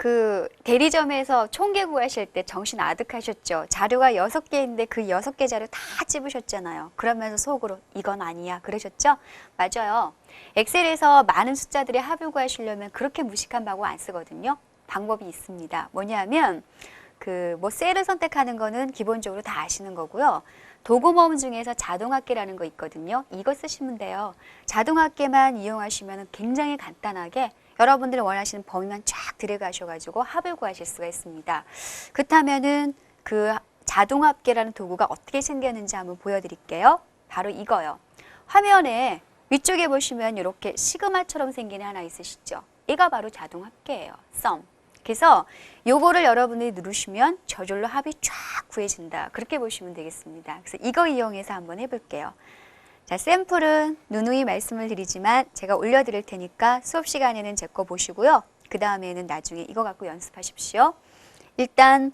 그 대리점에서 총계 구하실 때 정신 아득하셨죠. 자료가 여섯 개인데 그 여섯 개 자료 다 찝으셨잖아요. 그러면서 속으로 이건 아니야 그러셨죠? 맞아요. 엑셀에서 많은 숫자들의 합을 구하시려면 그렇게 무식한 방법 안 쓰거든요. 방법이 있습니다. 뭐냐면 그 뭐 셀을 선택하는 거는 기본적으로 다 아시는 거고요. 도구 모음 중에서 자동합계라는 거 있거든요. 이거 쓰시면 돼요. 자동합계만 이용하시면 굉장히 간단하게 여러분들이 원하시는 범위만 쫙 들어가셔가지고 합을 구하실 수가 있습니다. 그렇다면은 그 자동합계라는 도구가 어떻게 생겼는지 한번 보여드릴게요. 바로 이거요. 화면에 위쪽에 보시면 이렇게 시그마처럼 생긴 애 하나 있으시죠? 얘가 바로 자동합계예요. sum. 그래서 요거를 여러분들이 누르시면 저절로 합이 쫙 구해진다. 그렇게 보시면 되겠습니다. 그래서 이거 이용해서 한번 해볼게요. 자, 샘플은 누누이 말씀을 드리지만 제가 올려드릴 테니까 수업 시간에는 제 거 보시고요. 그 다음에는 나중에 이거 갖고 연습하십시오. 일단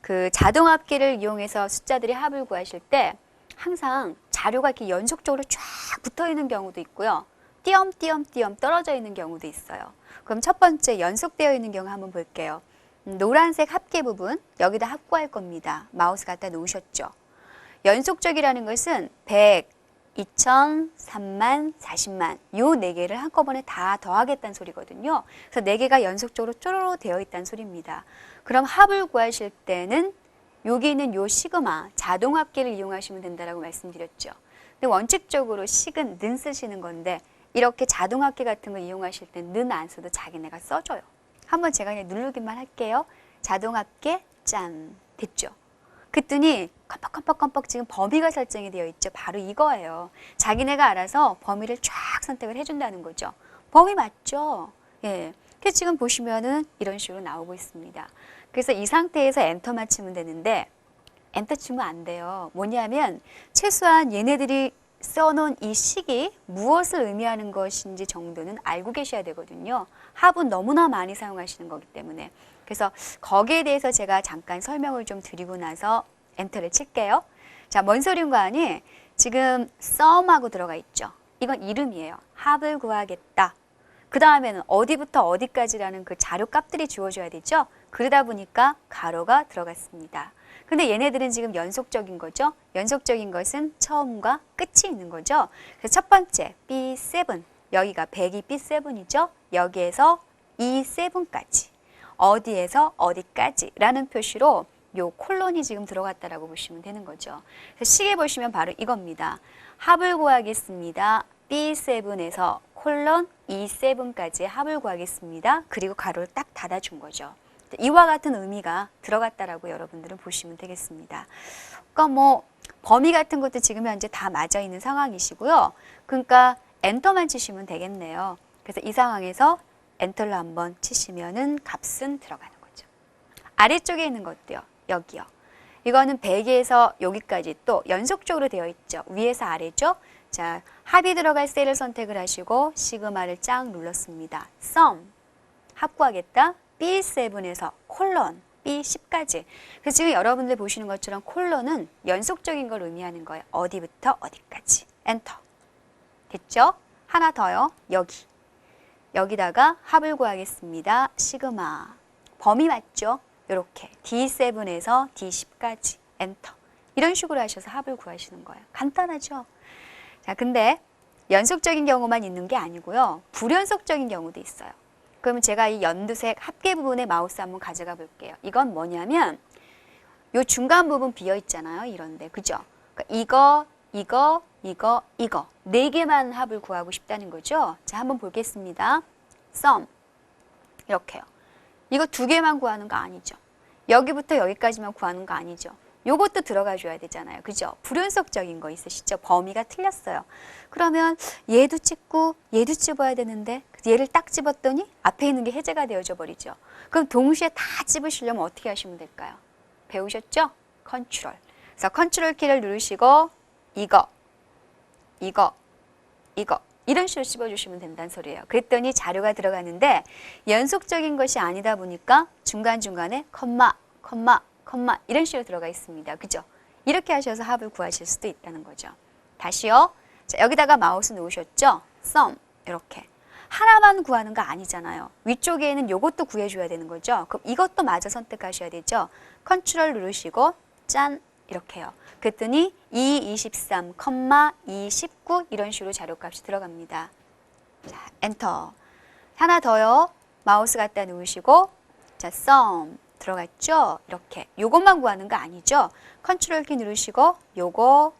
그 자동합계를 이용해서 숫자들의 합을 구하실 때 항상 자료가 이렇게 연속적으로 쫙 붙어 있는 경우도 있고요. 띄엄띄엄띄엄 떨어져 있는 경우도 있어요. 그럼 첫 번째 연속되어 있는 경우 한번 볼게요. 음, 노란색 합계 부분 여기다 합구할 겁니다. 마우스 갖다 놓으셨죠. 연속적이라는 것은 100, 2천, 3만, 40만 요 네 개를 한꺼번에 다 더하겠다는 소리거든요. 그래서 네 개가 연속적으로 쪼로로 되어 있다는 소리입니다. 그럼 합을 구하실 때는 여기 있는 요 시그마 자동합계를 이용하시면 된다라고 말씀드렸죠. 근데 원칙적으로 식은 는 쓰시는 건데 이렇게 자동합계 같은 거 이용하실 때는안 써도 자기네가 써줘요. 한번 제가 그냥 누르기만 할게요. 자동합계 짠 됐죠. 그랬더니 깜빡깜빡깜빡 지금 범위가 설정이 되어 있죠. 바로 이거예요. 자기네가 알아서 범위를 쫙 선택을 해준다는 거죠. 범위 맞죠? 예. 그래서 지금 보시면은 이런 식으로 나오고 있습니다. 그래서 이 상태에서 엔터만 치면 되는데 엔터 치면 안 돼요. 뭐냐면 최소한 얘네들이 써놓은 이 식이 무엇을 의미하는 것인지 정도는 알고 계셔야 되거든요. 합은 너무나 많이 사용하시는 거기 때문에. 그래서 거기에 대해서 제가 잠깐 설명을 좀 드리고 나서 엔터를 칠게요. 자, 하니 지금 썸하고 들어가 있죠. 이건 이름이에요. 합을 구하겠다. 그 다음에는 어디부터 어디까지라는 그 자료 값들이 주어져야 되죠. 그러다 보니까 가로가 들어갔습니다. 근데 얘네들은 지금 연속적인 거죠. 연속적인 것은 처음과 끝이 있는 거죠. 그래서 첫 번째 B7 여기가 102 B7이죠. 여기에서 E7까지 어디에서 어디까지 라는 표시로 요 콜론이 지금 들어갔다라고 보시면 되는 거죠. 시계 보시면 바로 이겁니다. 합을 구하겠습니다. B7에서 콜론 E7까지 합을 구하겠습니다. 그리고 가로를 딱 닫아준 거죠. 이와 같은 의미가 들어갔다라고 여러분들은 보시면 되겠습니다. 그러니까 뭐 범위 같은 것도 지금 현재 다 맞아 있는 상황이시고요. 그러니까 엔터만 치시면 되겠네요. 그래서 이 상황에서 엔터를 한번 치시면은 값은 들어가는 거죠. 아래쪽에 있는 것도요. 여기요. 이거는 100에서 여기까지 또 연속적으로 되어 있죠. 위에서 아래죠. 자, 합이 들어갈 셀을 선택을 하시고 시그마를 쫙 눌렀습니다. sum 합구하겠다. B7에서 콜론 B10까지. 그래서 지금 여러분들 보시는 것처럼 콜론은 연속적인 걸 의미하는 거예요. 어디부터 어디까지. 엔터. 됐죠? 하나 더요. 여기. 여기다가 합을 구하겠습니다. 시그마. 범위 맞죠? 이렇게 D7에서 D10까지. 엔터. 이런 식으로 하셔서 합을 구하시는 거예요. 간단하죠? 자, 근데 연속적인 경우만 있는 게 아니고요. 불연속적인 경우도 있어요. 그러면 제가 이 연두색 합계 부분에 마우스 한번 가져가 볼게요. 이건 뭐냐면 요 중간 부분 비어 있잖아요. 이런데. 그죠? 그러니까 이거, 이거, 이거, 이거. 네 개만 합을 구하고 싶다는 거죠. 자, 한번 보겠습니다. sum. 이렇게요. 이거 두 개만 구하는 거 아니죠. 여기부터 여기까지만 구하는 거 아니죠. 요것도 들어가 줘야 되잖아요. 그죠? 불연속적인 거 있으시죠? 범위가 틀렸어요. 그러면 얘도 찍고 얘도 집어야 되는데 얘를 딱 집었더니 앞에 있는 게 해제가 되어져 버리죠. 그럼 동시에 다 집으시려면 어떻게 하시면 될까요? 배우셨죠? 컨트롤. 그래서 컨트롤 키를 누르시고 이거, 이거, 이거 이런 식으로 씹어주시면 된다는 소리예요. 그랬더니 자료가 들어가는데 연속적인 것이 아니다 보니까 중간중간에 컴마, 컴마, 컴마 이런 식으로 들어가 있습니다. 그죠? 이렇게 하셔서 합을 구하실 수도 있다는 거죠. 다시요. 자, 여기다가 마우스 놓으셨죠? sum 이렇게. 하나만 구하는 거 아니잖아요. 위쪽에 있는 요것도 구해줘야 되는 거죠. 그럼 이것도 마저 선택하셔야 되죠. 컨트롤 누르시고 짠 이렇게 해요. 그랬더니 2, 23, 2, 19 이런 식으로 자료값이 들어갑니다. 자, 엔터. 하나 더요. 마우스 갖다 놓으시고 자, sum 들어갔죠? 이렇게. 요것만 구하는 거 아니죠? 컨트롤 키 누르시고 요거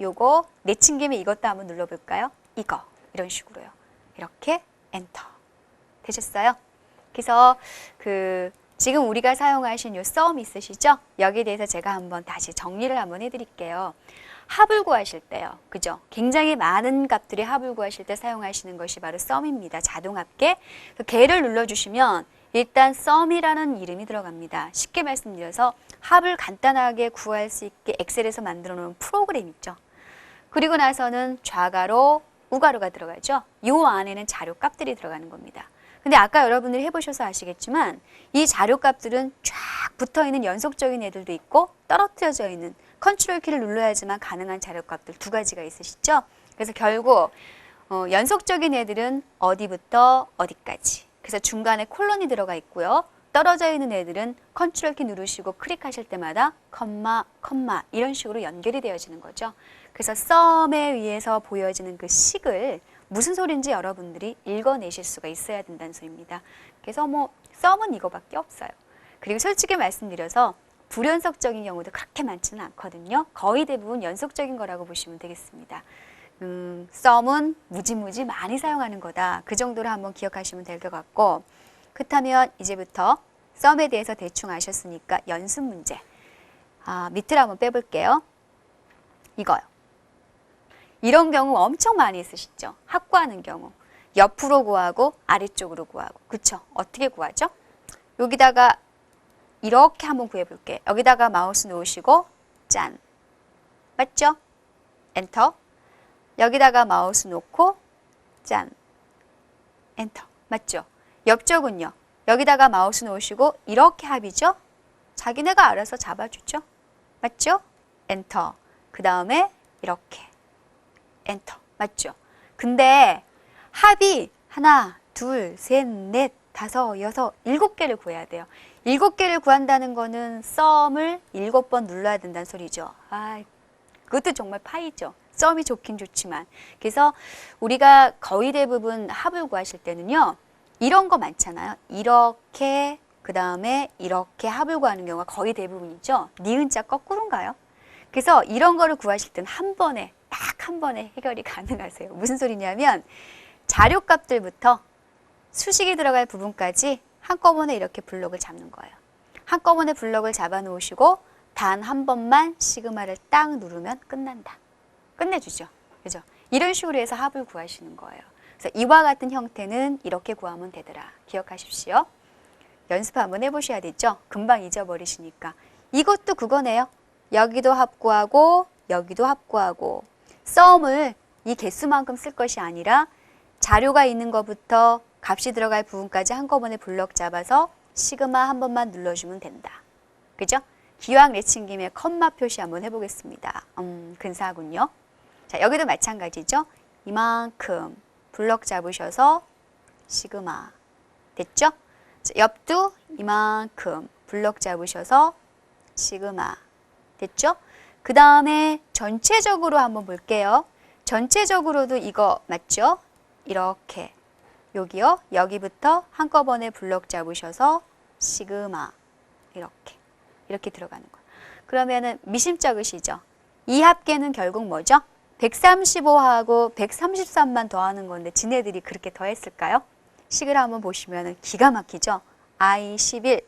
요거 내친 김에 이것도 한번 눌러 볼까요? 이거 이런 식으로요. 이렇게 엔터 되셨어요? 그래서 그 지금 우리가 사용하신 요 썸 있으시죠? 여기에 대해서 제가 한번 다시 정리를 한번 해드릴게요. 합을 구하실 때요. 그죠? 굉장히 많은 값들이 합을 구하실 때 사용하시는 것이 바로 썸입니다. 자동 합계. 그 개를 눌러주시면 일단 썸이라는 이름이 들어갑니다. 쉽게 말씀드려서 합을 간단하게 구할 수 있게 엑셀에서 만들어 놓은 프로그램 있죠. 그리고 나서는 좌가로 우가로가 들어가죠. 요 안에는 자료 값들이 들어가는 겁니다. 근데 아까 여러분들이 해보셔서 아시겠지만 이 자료 값들은 쫙 붙어 있는 연속적인 애들도 있고 떨어뜨려져 있는 컨트롤 키를 눌러야지만 가능한 자료 값들 두 가지가 있으시죠. 그래서 결국 어, 연속적인 애들은 어디부터 어디까지. 그래서 중간에 콜론이 들어가 있고요. 떨어져 있는 애들은 컨트롤 키 누르시고 클릭하실 때마다 컴마, 컴마 이런 식으로 연결이 되어지는 거죠. 그래서 썸에 의해서 보여지는 그 식을 무슨 소리인지 여러분들이 읽어내실 수가 있어야 된다는 소리입니다. 그래서 뭐 썸은 이거밖에 없어요. 그리고 솔직히 말씀드려서 불연속적인 경우도 그렇게 많지는 않거든요. 거의 대부분 연속적인 거라고 보시면 되겠습니다. 음, 썸은 무지무지 많이 사용하는 거다. 그 정도로 한번 기억하시면 될 것 같고 그렇다면 이제부터 썸에 대해서 대충 아셨으니까 연습 문제 아, 밑을 한번 빼볼게요. 이거요. 이런 경우 엄청 많이 있으시죠? 합구하는 경우. 옆으로 구하고 아래쪽으로 구하고. 그쵸? 어떻게 구하죠? 여기다가 이렇게 한번 구해볼게요. 여기다가 마우스 놓으시고 짠. 맞죠? 엔터. 여기다가 마우스 놓고 짠. 엔터. 맞죠? 옆쪽은요. 여기다가 마우스 놓으시고 이렇게 합이죠? 자기네가 알아서 잡아주죠? 맞죠? 엔터. 그 다음에 이렇게. 엔터. 맞죠? 근데 합이 하나, 둘, 셋, 넷, 다섯, 여섯, 일곱 개를 구해야 돼요. 일곱 개를 구한다는 거는 썸을 일곱 번 눌러야 된다는 소리죠. 아, 그것도 정말 파이죠. 썸이 좋긴 좋지만. 그래서 우리가 거의 대부분 합을 구하실 때는요. 이런 거 많잖아요. 이렇게 그 다음에 이렇게 합을 구하는 경우가 거의 대부분이죠. 니은자 거꾸로인가요? 그래서 이런 거를 구하실 때는 한 번에 딱 한 번에 해결이 가능하세요. 무슨 소리냐면 자료값들부터 수식이 들어갈 부분까지 한꺼번에 이렇게 블록을 잡는 거예요. 한꺼번에 블록을 잡아 놓으시고 단 한 번만 시그마를 딱 누르면 끝난다. 끝내주죠. 그죠? 이런 식으로 해서 합을 구하시는 거예요. 그래서 이와 같은 형태는 이렇게 구하면 되더라. 기억하십시오. 연습 한번 해보셔야 되죠. 금방 잊어버리시니까. 이것도 그거네요. 여기도 합구하고 여기도 합구하고 썸을 이 개수만큼 쓸 것이 아니라 자료가 있는 것부터 값이 들어갈 부분까지 한꺼번에 블럭 잡아서 시그마 한 번만 눌러주면 된다. 그죠? 기왕 내친 김에 컴마 표시 한번 해보겠습니다. 음, 근사하군요. 자, 여기도 마찬가지죠. 이만큼 블럭 잡으셔서 시그마. 됐죠? 자, 옆도 이만큼 블럭 잡으셔서 시그마. 됐죠? 그 다음에 전체적으로 한번 볼게요. 전체적으로도 이거 맞죠? 이렇게 여기요. 여기부터 한꺼번에 블럭 잡으셔서 시그마 이렇게 이렇게 들어가는 거예요. 그러면은 미심 적으시죠? 이 합계는 결국 뭐죠? 135하고 133만 더하는 건데 지네들이 그렇게 더했을까요? 식을 한번 보시면 기가 막히죠? I11,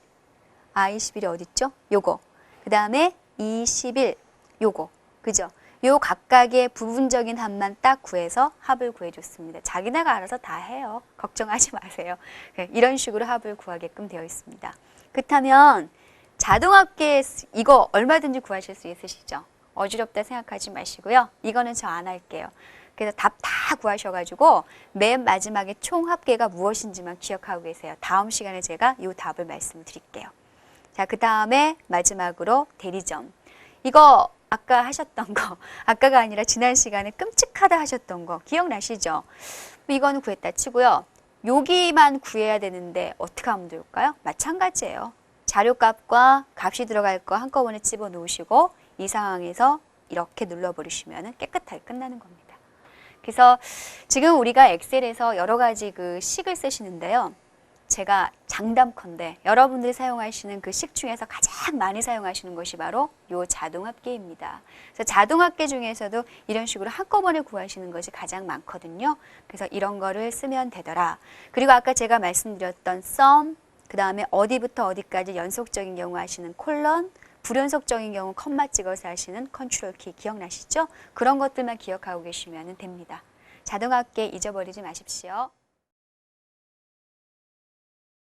I11이 어딨죠? 요거. 그 다음에 21, 요거. 그죠? 요 각각의 부분적인 합만 딱 구해서 합을 구해줬습니다. 자기네가 알아서 다 해요. 걱정하지 마세요. 네, 이런 식으로 합을 구하게끔 되어 있습니다. 그렇다면 자동합계 이거 얼마든지 구하실 수 있으시죠? 어지럽다 생각하지 마시고요. 이거는 저 안 할게요. 그래서 답 다 구하셔가지고 맨 마지막에 총 합계가 무엇인지만 기억하고 계세요. 다음 시간에 제가 이 답을 말씀드릴게요. 자, 그 다음에 마지막으로 대리점. 이거 아까 하셨던 거, 아까가 아니라 지난 시간에 끔찍하다 하셨던 거 기억나시죠? 이거는 구했다 치고요. 여기만 구해야 되는데 어떻게 하면 좋을까요? 마찬가지예요. 자료값과 값이 들어갈 거 한꺼번에 집어 넣으시고 이 상황에서 이렇게 눌러버리시면 깨끗하게 끝나는 겁니다. 그래서 지금 우리가 엑셀에서 여러 가지 그 식을 쓰시는데요. 제가 장담컨대 여러분들이 사용하시는 그 식 중에서 가장 많이 사용하시는 것이 바로 요 자동합계입니다. 그래서 자동합계 중에서도 이런 식으로 한꺼번에 구하시는 것이 가장 많거든요. 그래서 이런 거를 쓰면 되더라. 그리고 아까 제가 말씀드렸던 sum, 그 다음에 어디부터 어디까지 연속적인 경우 하시는 콜런, 불연속적인 경우 컴마 찍어서 하시는 컨트롤 키 기억나시죠? 그런 것들만 기억하고 계시면 됩니다. 자동합계 잊어버리지 마십시오.